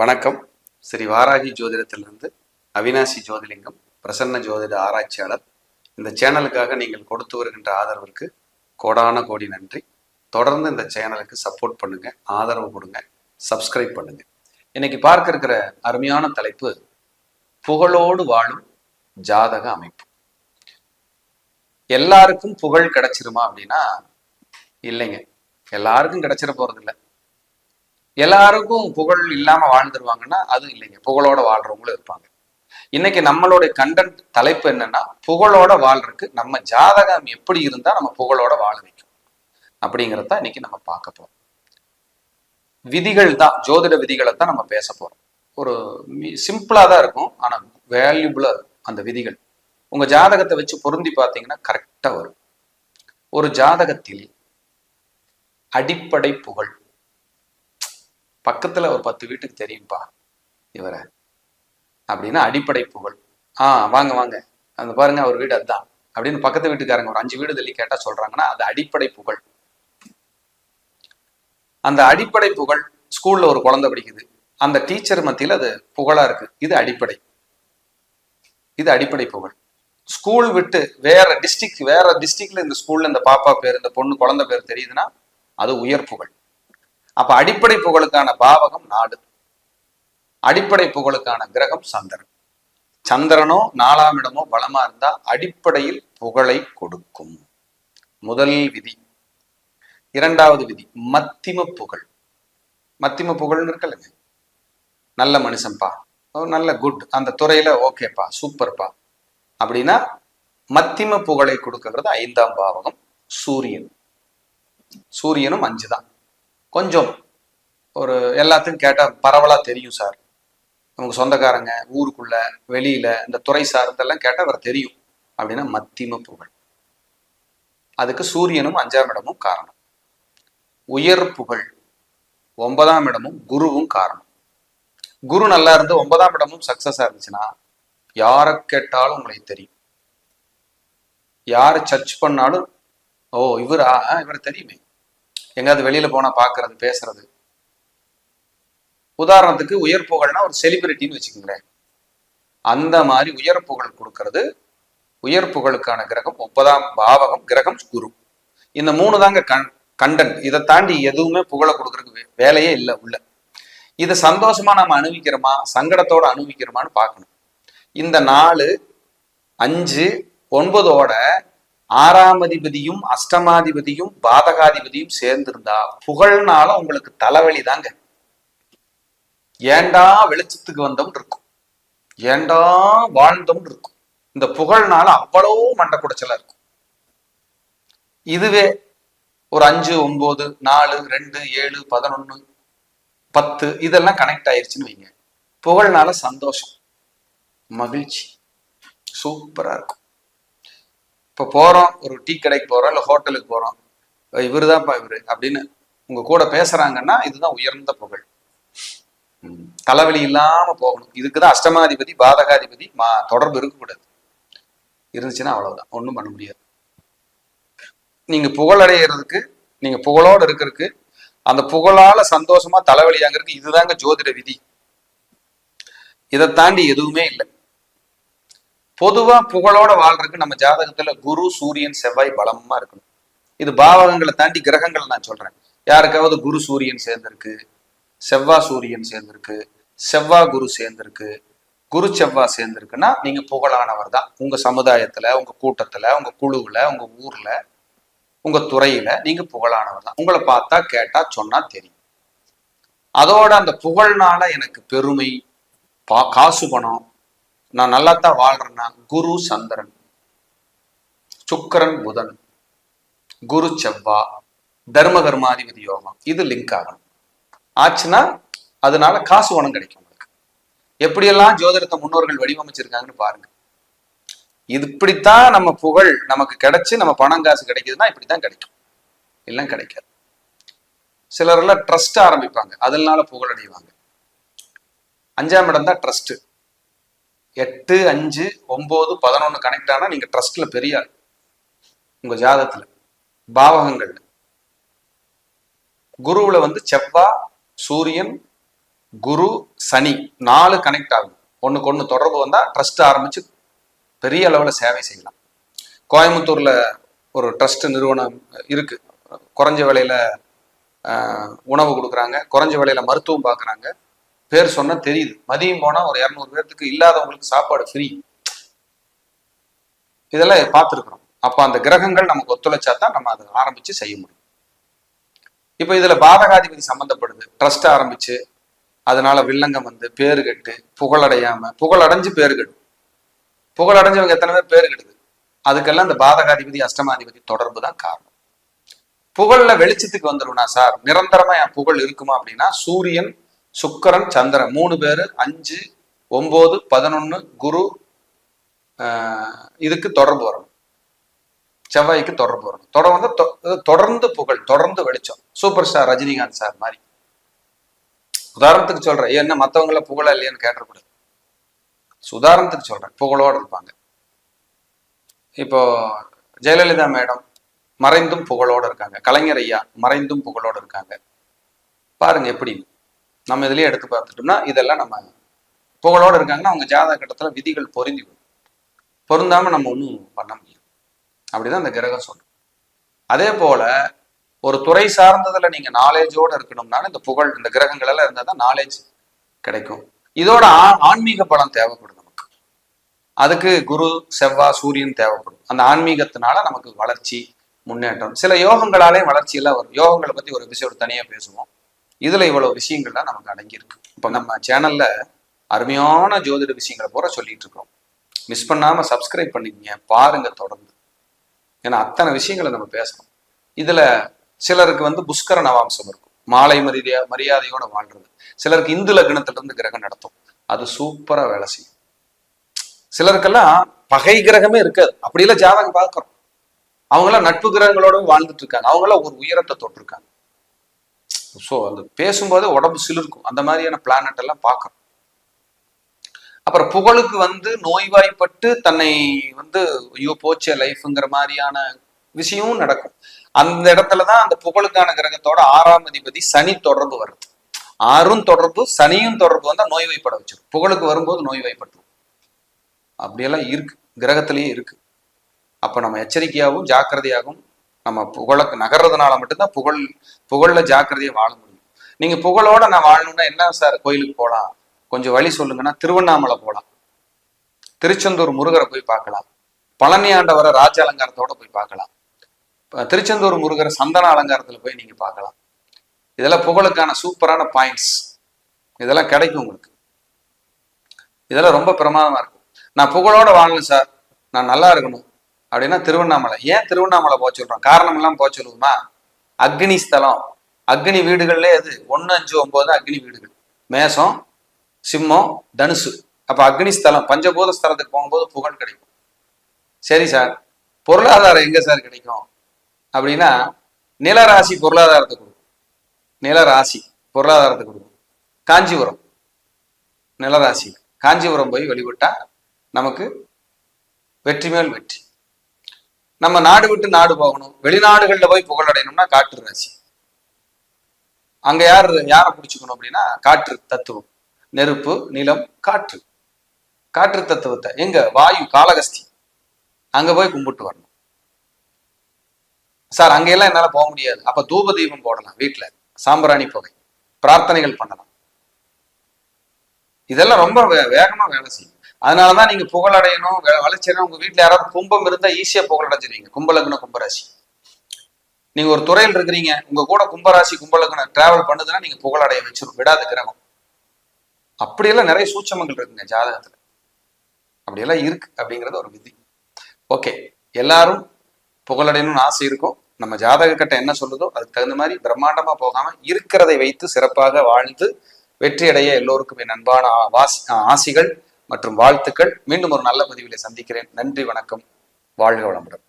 வணக்கம். ஸ்ரீ வாராகி ஜோதிடத்திலிருந்து அவினாசி ஜோதிலிங்கம் பிரசன்ன ஜோதிட ஆராய்ச்சியாளர். இந்த சேனலுக்காக நீங்கள் கொடுத்து வருகின்ற ஆதரவிற்கு கோடான கோடி நன்றி. தொடர்ந்து இந்த சேனலுக்கு சப்போர்ட் பண்ணுங்க ஆதரவு கொடுங்க சப்ஸ்கிரைப் பண்ணுங்க. இன்னைக்கு பார்க்க இருக்கிற அருமையான தலைப்பு புகழோடு வாழும் ஜாதக அமைப்பு. எல்லாருக்கும் புகழ் கிடைச்சிருமா அப்படின்னா இல்லைங்க. எல்லாருக்கும் கிடைச்சிட போறதில்லை. எல்லாருக்கும் புகழ் இல்லாம வாழ்ந்துருவாங்கன்னா அது இல்லைங்க. புகழோட வாழ்றவங்களும் இருப்பாங்க. இன்னைக்கு நம்மளுடைய கண்டென்ட் தலைப்பு என்னன்னா புகழோட வாழ்றதுக்கு நம்ம ஜாதகம் எப்படி இருந்தா நம்ம புகழோட வாழ வைக்கும். அப்படிங்கிறத இன்னைக்கு நம்ம பார்க்க போறோம். விதிகள் தான் ஜோதிட விதிகளை தான் நம்ம பேச போறோம். ஒரு சிம்பிளா தான் இருக்கும் ஆனா வேல்யூபிளா இருக்கும் அந்த விதிகள். உங்க ஜாதகத்தை வச்சு பொருந்தி பார்த்தீங்கன்னா கரெக்டா வரும். ஒரு ஜாதகத்தில் அடிப்படை புகழ் பக்கத்துல ஒரு பத்து வீட்டுக்கு தெரியும்ப்பா இவரை. அப்படின்னா அடிப்படை புகழ். ஆ வாங்க வாங்க. அந்த பாருங்க அவர் வீடு அதுதான் அப்படின்னு பக்கத்து வீட்டுக்காரங்க ஒரு அஞ்சு வீடு தள்ளி கேட்டா சொல்றாங்கன்னா அது அடிப்படை புகழ். அந்த அடிப்படை புகழ் ஸ்கூல்ல ஒரு குழந்தை படிக்குது. அந்த டீச்சர் மத்தியில் அது புகழா இருக்கு. இது அடிப்படை. இது அடிப்படை புகழ். ஸ்கூல் விட்டு வேற டிஸ்ட்ரிக்ட் வேற டிஸ்ட்ரிக்ட்ல இந்த ஸ்கூல்ல இந்த பாப்பா பேர் இந்த பொண்ணு குழந்தை பேர் தெரியுதுன்னா அது உயர் புகழ். அப்ப அடிப்படை புகழுக்கான பாவகம் நாடு. அடிப்படை புகழுக்கான கிரகம் சந்திரன். சந்திரனோ நாலாம் இடமோ பலமா இருந்தா அடிப்படையில் புகழை கொடுக்கும். முதல் விதி. இரண்டாவது விதி. மத்திம புகழ். மத்திம புகழ்னு இருக்கலங்க நல்ல மனுஷன்பா. நல்ல குட். அந்த துறையில ஓகேப்பா சூப்பர்ப்பா. அப்படின்னா மத்திம புகழை கொடுக்கறது ஐந்தாம் பாவகம் சூரியன். சூரியனும் அஞ்சு தான் கொஞ்சம் ஒரு எல்லாத்தையும் கேட்டால் பரவலாக தெரியும் சார். நமக்கு சொந்தக்காரங்க ஊருக்குள்ள வெளியில இந்த துறை சார்ந்தெல்லாம் கேட்டால் அவர் தெரியும். அப்படின்னா மத்திம புகழ். அதுக்கு சூரியனும் அஞ்சாம் இடமும் காரணம். உயர் புகழ் ஒன்பதாம் இடமும் குருவும் காரணம். குரு நல்லா இருந்து ஒன்பதாம் இடமும் சக்சஸா இருந்துச்சுன்னா யாரை கேட்டாலும் உங்களுக்கு தெரியும். யாரை சர்ச் பண்ணாலும் ஓ இவரா? இவரை தெரியுமே. எங்காவது வெளியில போனா பாக்குறது பேசுறது. உதாரணத்துக்கு உயர் புகழ்னா ஒரு செலிபிரிட்டின்னு வச்சுக்கோங்களேன். அந்த மாதிரி உயர் புகழ் கொடுக்கறது உயர் புகழுக்கான கிரகம் ஒன்பதாம் பாவகம் கிரகம் குரு. இந்த மூணு தாங்க கண் கண்டன். இதை தாண்டி எதுவுமே புகழை கொடுக்கறதுக்கு வேலையே இல்லை உள்ள. இதை சந்தோஷமா நம்ம அனுபவிக்கிறோமா? சங்கடத்தோட அனுபவிக்கிறோமான்னு பார்க்கணும். இந்த நாலு அஞ்சு ஒன்பதோட ஆறாம் அதிபதியும் அஷ்டமாதிபதியும் பாதகாதிபதியும் சேர்ந்திருந்தா புகழ்னால உங்களுக்கு தலைவலி தாங்க ஏண்டா வெளிச்சத்துக்கு வந்தோம் இருக்கும். ஏண்டா வாழ்ந்தோம் இருக்கும். இந்த புகழ்னால அவ்வளவு மண்டை குடைச்சலா இருக்கும். இதுவே ஒரு அஞ்சு ஒன்பது நாலு ரெண்டு ஏழு பதினொன்னு பத்து இதெல்லாம் கனெக்ட் ஆயிருச்சுன்னு வைங்க. புகழ்னால சந்தோஷம் மகிழ்ச்சி. சூப்பரா இருக்கும். இப்போ போறோம் ஒரு டீ கடைக்கு போகிறோம் இல்லை ஹோட்டலுக்கு போகிறோம் இவர் தான்ப்பா இவரு அப்படின்னு உங்க கூட பேசுறாங்கன்னா இதுதான் உயர்ந்த புகழ். தலைவலி இல்லாமல் போகணும். இதுக்கு தான் அஷ்டமாதிபதி பாதகாதிபதி மா தொடர்பு இருக்கக்கூடாது. இருந்துச்சுன்னா அவ்வளவுதான். ஒன்றும் பண்ண முடியாது. நீங்க புகழடைகிறதுக்கு நீங்க புகழோட இருக்கிறதுக்கு அந்த புகழால சந்தோஷமா தலைவலியாங்கிறதுக்கு இதுதாங்க ஜோதிட விதி. இதை தாண்டி எதுவுமே இல்லை. பொதுவா புகழோட வாழ்றதுக்கு நம்ம ஜாதகத்துல குரு சூரியன் செவ்வாய் பலமா இருக்கணும். இது பாவகங்களை தாண்டி கிரகங்கள் நான் சொல்றேன். யாருக்காவது குரு சூரியன் சேர்ந்திருக்கு செவ்வா சூரியன் சேர்ந்திருக்கு செவ்வா குரு சேர்ந்திருக்கு குரு செவ்வா சேர்ந்திருக்குன்னா நீங்க புகழானவர் தான். உங்க சமுதாயத்துல உங்க கூட்டத்துல உங்க குழுவுல உங்க ஊர்ல உங்க துறையில நீங்க புகழானவர் தான். உங்களை பார்த்தா கேட்டா சொன்னா தெரியும். அதோட அந்த புகழ்னால எனக்கு பெருமை பா காசு பணம் நான் நல்லா தான் வாழ்றேன்னா குரு சந்திரன் சுக்கிரன் புதன் குரு செவ்வா தர்ம கர்மாதிபதி யோகம் இது லிங்க் ஆகணும். ஆச்சுன்னா அதனால காசு பணம் கிடைக்கும் உங்களுக்கு. எப்படியெல்லாம் ஜோதிடத்தை முன்னோர்கள் வடிவமைச்சிருக்காங்கன்னு பாருங்க. இது இப்படித்தான் நம்ம புகழ் நமக்கு கிடைச்சு நம்ம பணம் காசு கிடைக்குதுன்னா இப்படித்தான் கிடைக்கும். எல்லாம் கிடைக்காது. சிலரெல்லாம் ட்ரஸ்ட் ஆரம்பிப்பாங்க. அதனால புகழ் அடைவாங்க அஞ்சாம் இடம் தான் ட்ரஸ்ட் எட்டு அஞ்சு ஒம்பது பதினொன்று கனெக்ட் ஆனால் நீங்கள் ட்ரஸ்டில் பெரிய உங்கள் ஜாதத்தில் பாவகங்கள் குருவில் வந்து செவ்வா சூரியன் குரு சனி நாலு கனெக்ட் ஆகும். ஒன்றுக்கு ஒன்று தொடர்பு வந்தால் ட்ரஸ்ட் ஆரம்பித்து பெரிய அளவில் சேவை செய்யலாம். கோயம்புத்தூரில் ஒரு ட்ரஸ்ட் நிறுவனம் இருக்குது குறைஞ்ச விலையில் உணவு கொடுக்குறாங்க. குறைஞ்ச விலையில் மருத்துவம் பார்க்குறாங்க பேர் சொன்னா தெரியுது. மதியம் போனா ஒரு இரநூறு பேர்த்துக்கு இல்லாதவங்களுக்கு சாப்பாடு ஃப்ரீ இதெல்லாம் பார்த்துருக்குறோம். அப்போ அந்த கிரகங்கள் நமக்கு ஒத்துழைச்சா தான் நம்ம அதை ஆரம்பிச்சு செய்ய முடியும். இப்ப இதுல பாதகாதிபதி சம்பந்தப்படுது. ட்ரஸ்ட் ஆரம்பிச்சு அதனால வில்லங்கம் வந்து பேரு கெட்டு புகழடையாம புகழடைஞ்சு பேரு கெடும். புகழடைஞ்சவங்க எத்தனை பேர் பேரு கெடுது? அதுக்கெல்லாம் இந்த பாதகாதிபதி அஷ்டமாதிபதி தொடர்பு தான் காரணம். புகழ்ல வெளிச்சத்துக்கு வந்துருவனா சார் நிரந்தரமா என் புகழ் இருக்குமா அப்படின்னா சூரியன் சுக்கரன் சந்திரன். மூணு பேரு அஞ்சு ஒம்பது பதினொன்னு குரு ஆஹ், இதுக்கு தொடர்பு வரணும். செவ்வாய்க்கு தொடர்பு வரணும். தொடர்ந்து வந்து தொ- தொடர்ந்து புகழ் தொடர்ந்து வெளிச்சம். சூப்பர் ஸ்டார் ரஜினிகாந்த் சார் மாதிரி. உதாரணத்துக்கு சொல்றேன். என்ன மற்றவங்கள புகழா இல்லையான்னு கேட்டக்கூடாது உதாரணத்துக்கு சொல்றேன். புகழோட இருப்பாங்க. இப்போ ஜெயலலிதா மேடம் மறைந்தும் புகழோட இருக்காங்க. கலைஞர் ஐயா மறைந்தும் புகழோட இருக்காங்க. பாருங்க எப்படி நம்ம இதுலயே எடுத்து பார்த்துட்டோம்னா இதெல்லாம் நம்ம புகழோட இருக்காங்கன்னா அவங்க ஜாதக கட்டத்தில் விதிகள் பொருந்தி வரும். பொருந்தாம நம்ம ஒன்றும் பண்ண முடியாது. அப்படிதான் அந்த கிரகம் சொல்லும். அதே போல ஒரு துறை சார்ந்ததுல நீங்க நாலேஜோட இருக்கணும்னாலும் இந்த புகழ் இந்த கிரகங்கள் எல்லாம் இருந்தால் தான் நாலேஜ் கிடைக்கும். இதோட ஆ- ஆன்மீக பலம் தேவைப்படும் நமக்கு. அதுக்கு குரு செவ்வாய் சூரியன் தேவைப்படும். அந்த ஆன்மீகத்தினால நமக்கு வளர்ச்சி முன்னேற்றம். சில யோகங்களாலே வளர்ச்சி எல்லாம் வரும். யோகங்களை பத்தி ஒரு எபிசோடு தனியா பேசுவோம். இதுல இவ்வளவு விஷயங்கள்லாம் நமக்கு அடங்கியிருக்கு. இப்போ நம்ம சேனல்ல அருமையான ஜோதிட விஷயங்களை பூரா சொல்லிட்டு இருக்கோம் மிஸ் பண்ணாம சப்ஸ்கிரைப் பண்ணிக்கங்க. பாருங்க தொடர்ந்து. ஏன்னா அத்தனை விஷயங்களை நம்ம பேசணும். இதுல சிலருக்கு வந்து புஷ்கர நவாம்சம் இருக்கும். மாலை மரியா மரியாதையோட வாழ்றது. சிலருக்கு இந்து லக்னத்துல இருந்து கிரகம் நடத்தும். அது சூப்பரா வேலை செய்யும். சிலருக்கெல்லாம் பகை கிரகமே இருக்காது. அப்படியெல்லாம் ஜாதகம் பார்க்கிறோம். அவங்களாம் நட்பு கிரகங்களோட வாழ்ந்துட்டு இருக்காங்க. அவங்களாம் ஒரு உயரத்தை தொட்டிருக்காங்க. ஸோ அந்த பேசும்போதே உடம்பு சிலிருக்கும். அந்த மாதிரியான பிளானட் எல்லாம் பார்க்கறோம் அப்புறம் புகழுக்கு வந்து நோய்வாய்ப்பட்டு தன்னை வந்து ஐயோ போச்சே லைஃப்ங்கிற மாதிரியான விஷயமும் நடக்கும். அந்த இடத்துல தான் அந்த புகழுக்கான கிரகத்தோட ஆறாம் அதிபதி சனி தொடர்பு வருது. ஆறும் தொடர்பு சனியும் தொடர்பு வந்தால் நோய்வாய்ப்பட வச்சிடும் புகழுக்கு வரும்போது நோய்வாய்ப்பட்டுரும் அப்படியெல்லாம் இருக்கு. கிரகத்திலேயே இருக்கு. அப்ப நம்ம எச்சரிக்கையாகவும் ஜாக்கிரதையாகவும் நம்ம புகழுக்கு நகர்றதுனால மட்டும்தான் புகழ் புகழ்ல ஜாக்கிரதையை வாழ முடியும். நீங்க புகழோட நான் வாழணும்னா என்ன சார்? கோயிலுக்கு போகலாம் கொஞ்சம் வழி சொல்லுங்கன்னா திருவண்ணாமலை போகலாம் திருச்செந்தூர் முருகரை போய் பார்க்கலாம். பழனி ஆண்டவரை ராஜ அலங்காரத்தோட போய் பார்க்கலாம். திருச்செந்தூர் முருகரை சந்தன அலங்காரத்துல போய் நீங்க பார்க்கலாம். இதெல்லாம் புகழுக்கான சூப்பரான பாயிண்ட்ஸ். இதெல்லாம் கிடைக்கும் உங்களுக்கு. இதெல்லாம் ரொம்ப பிரமாதமா இருக்கும். நான் புகழோட வாழணும் சார். நான் நல்லா இருக்கணும். அப்படின்னா திருவண்ணாமலை. ஏன் திருவண்ணாமலை போக சொல்றோம்? காரணம் எல்லாம் போக சொல்லுவோமா? அக்னி ஸ்தலம். அக்னி வீடுகள்லே அது ஒன்று அஞ்சு ஒன்பது அக்னி வீடுகள். மேசம் சிம்மம் தனுசு. அப்போ அக்னி ஸ்தலம் பஞ்சபூத ஸ்தலத்துக்கு போகும்போது புகழ் கிடைக்கும். சரி சார். பொருளாதாரம் எங்கே சார் கிடைக்கும்? அப்படின்னா நிலராசி பொருளாதாரத்தை கொடுக்கும். நிலராசி பொருளாதாரத்தை கொடுக்கும். காஞ்சிபுரம். நிலராசி. காஞ்சிபுரம் போய் வழிபட்டா நமக்கு வெற்றி மேல் வெற்றி. நம்ம நாடு விட்டு நாடு போகணும். வெளிநாடுகளில் போய் புகழடையணும்னா காற்று ராசி. அங்க யார் யாரை பிடிச்சிக்கணும் அப்படின்னா காற்று தத்துவம். நெருப்பு நிலம் காற்று. காற்று தத்துவத்தை. எங்க? வாயு காலகஸ்தி. அங்க போய் கும்பிட்டு வரணும். சார் அங்கெல்லாம் என்னால போக முடியாது. அப்ப தூப தீபம் போடலாம் வீட்டுல சாம்பிராணி புகை. பிரார்த்தனைகள் பண்ணலாம். இதெல்லாம் ரொம்ப வே- வேகமா வேலை செய்யும். அதனாலதான் நீங்க புகழடையணும் வே- வளர்ச்சியணும் உங்க வீட்டுல யாராவது கும்பம் இருந்தா ஈஸியா புகழடைஞ்சிருவீங்க. கும்பலக்ன கும்பராசி. நீங்க ஒரு துறையில் இருக்கிறீங்க உங்க கூட கும்பராசி கும்பலக்ன டிராவல் பண்ணுதுன்னா நீங்க புகழடைய வச்சிரும் விடாத கிரகம். அப்படியெல்லாம் நிறைய சூட்சமங்கள் இருக்குங்க ஜாதகத்துல. அப்படியெல்லாம் இருக்கு அப்படிங்கிறது ஒரு விதி. ஓகே எல்லாரும் புகழடையணும்னு ஆசை இருக்கும் நம்ம ஜாதக கட்டம் என்ன சொல்லுதோ அதுக்கு தகுந்த மாதிரி பிரம்மாண்டமா போகாம இருக்கிறதை வைத்து சிறப்பாக வாழ்ந்து வெற்றியடைய எல்லோருக்கும் என் அன்பான வாசி ஆசிகள். மற்றும் வாழ்த்துக்கள். மீண்டும் ஒரு நல்ல பதிவிலை சந்திக்கிறேன். நன்றி வணக்கம். வாழ்க வளமுடன்.